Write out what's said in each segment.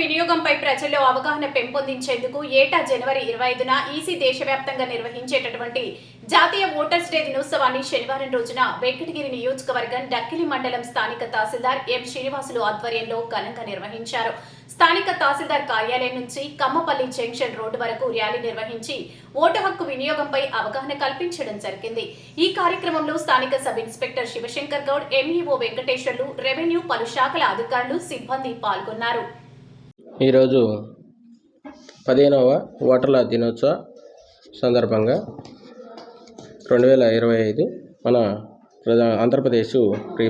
వినియోగంపై ప్రజల్లో అవగాహన పెంపొందించేందుకు ఏటా జనవరి ఇరవై ఐదున ఈసీ దేశవ్యాప్తంగా నిర్వహించేటటువంటి జాతీయ ఓటర్స్ డే దినోత్సవాన్ని శనివారం రోజున వెంకటగిరి నియోజకవర్గం డక్కిలి మండలం స్థానిక తహసీల్దార్ ఎం శ్రీనివాసులు ఆధ్వర్యంలో ఘనంగా నిర్వహించారు. స్థానిక తహసీల్దార్ కార్యాలయం నుంచి కమ్మపల్లి జంక్షన్ రోడ్డు వరకు ర్యాలీ నిర్వహించి ఓటు హక్కు వినియోగంపై అవగాహన కల్పించడం జరిగింది. ఈ కార్యక్రమంలో స్థానిక sub inspector Sivashankar Goud MEO Venkateswarlu revenue పలు శాఖల అధికారులు సిబ్బంది పాల్గొన్నారు. ఈరోజు పదిహేనవ ఓటర్ల దినోత్సవ సందర్భంగా రెండు వేల ఇరవై ఐదు మన ప్రధా ఆంధ్రప్రదేశ్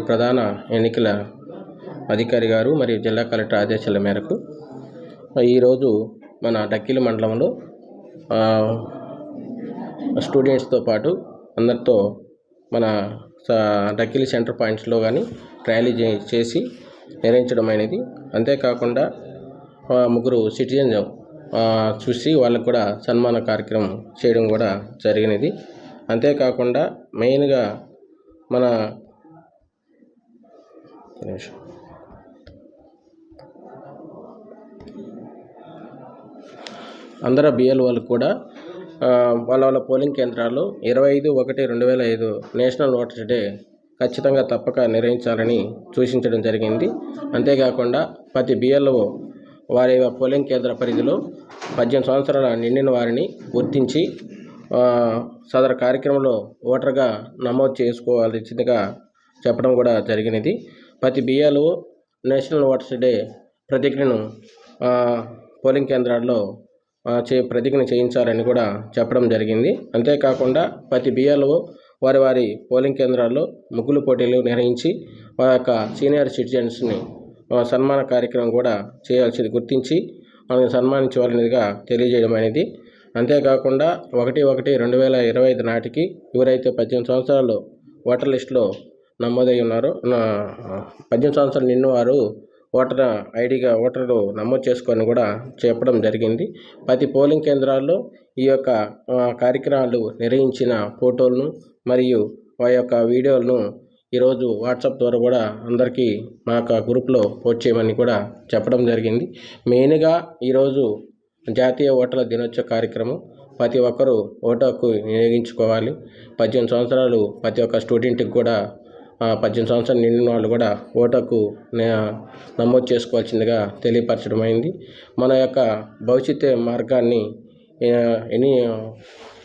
ప్రధాన ఎన్నికల అధికారి గారు మరియు జిల్లా కలెక్టర్ ఆదేశాల మేరకు ఈరోజు మన డక్కిలి మండలంలో స్టూడెంట్స్తో పాటు అందరితో మన డక్కిలి సెంటర్ పాయింట్స్లో కానీ ర్యాలీ చే- చేసి నిర్వహించడం అనేది అంతేకాకుండా ముగ్గురు సిటిజన్ చూసి వాళ్ళకు కూడా సన్మాన కార్యక్రమం చేయడం కూడా జరిగినది అంతేకాకుండా మెయిన్గా మన నిమిషం. అందరూ బిఎల్ వాళ్ళకు కూడా వాళ్ళ వాళ్ళ పోలింగ్ కేంద్రాల్లో ఇరవై ఐదు ఒకటి రెండు వేల ఐదు నేషనల్ ఓటర్స్ డే ఖచ్చితంగా తప్పక నిర్వహించాలని సూచించడం జరిగింది అంతేకాకుండా ప్రతి బిఎల్ఓ వారి పోలింగ్ కేంద్ర పరిధిలో పద్దెనిమిది సంవత్సరాల నిండిన వారిని గుర్తించి సదర సదరు కార్యక్రమంలో ఓటర్గా నమోదు చేసుకోవాల్సిందిగా చెప్పడం కూడా జరిగినది. ప్రతి బిఎల్ఓ నేషనల్ ఓటర్స్ డే ప్రతిజ్ఞను పోలింగ్ కేంద్రాల్లో చే ప్రతిజ్ఞ చేయించాలని కూడా చెప్పడం జరిగింది. అంతేకాకుండా ప్రతి బిఎల్ఓ వారి వారి పోలింగ్ కేంద్రాల్లో ముగ్గులు పోటీలు నిర్వహించి వారి యొక్క సీనియర్ సిటిజన్స్ని సన్మాన కార్యక్రమం కూడా చేయాల్సింది. గుర్తించి వాళ్ళని సన్మానించవలనిదిగా తెలియజేయడం అనేది అంతేకాకుండా ఒకటి ఒకటి రెండు వేల ఇరవై ఐదు నాటికి ఎవరైతే పద్దెనిమిది సంవత్సరాలు ఓటర్ లిస్టులో నమోదై ఉన్నారో నా- పద్దెనిమిది సంవత్సరాలు నిన్న వారు ఓటర్ ఐడిగా ఓటర్లు నమోదు చేసుకొని కూడా చెప్పడం జరిగింది. ప్రతి పోలింగ్ కేంద్రాల్లో ఈ యొక్క కార్యక్రమాలు నిర్వహించిన ఫోటోలను మరియు ఆ యొక్క వీడియోలను ఈరోజు వాట్సాప్ ద్వారా కూడా అందరికీ మా యొక్క గ్రూప్లో పోస్ట్ చేయమని కూడా చెప్పడం జరిగింది. మెయిన్గా ఈరోజు జాతీయ ఓటర్ల దినోత్సవ కార్యక్రమం ప్రతి ఒక్కరూ ఓటు హక్కు వినియోగించుకోవాలి. పద్దెనిమిది సంవత్సరాలు ప్రతి ఒక్క స్టూడెంట్కి కూడా పద్దెనిమిది సంవత్సరాలు నిండిన వాళ్ళు కూడా ఓటకు నే- నమోదు చేసుకోవాల్సిందిగా తెలియపరచడం అయింది మన యొక్క భవిష్యత్ మార్గాన్ని ఎనీ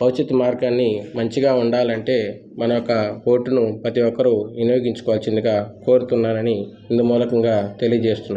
భవిష్యత్తు భవిష్యత్ మార్గాన్ని మంచిగా ఉండాలంటే మన యొక్క ఓటును ప్రతి ఒక్కరూ వినియోగించుకోవాల్సిందిగా కోరుతున్నానని ఇందు మూలకంగా తెలియజేస్తున్నాను.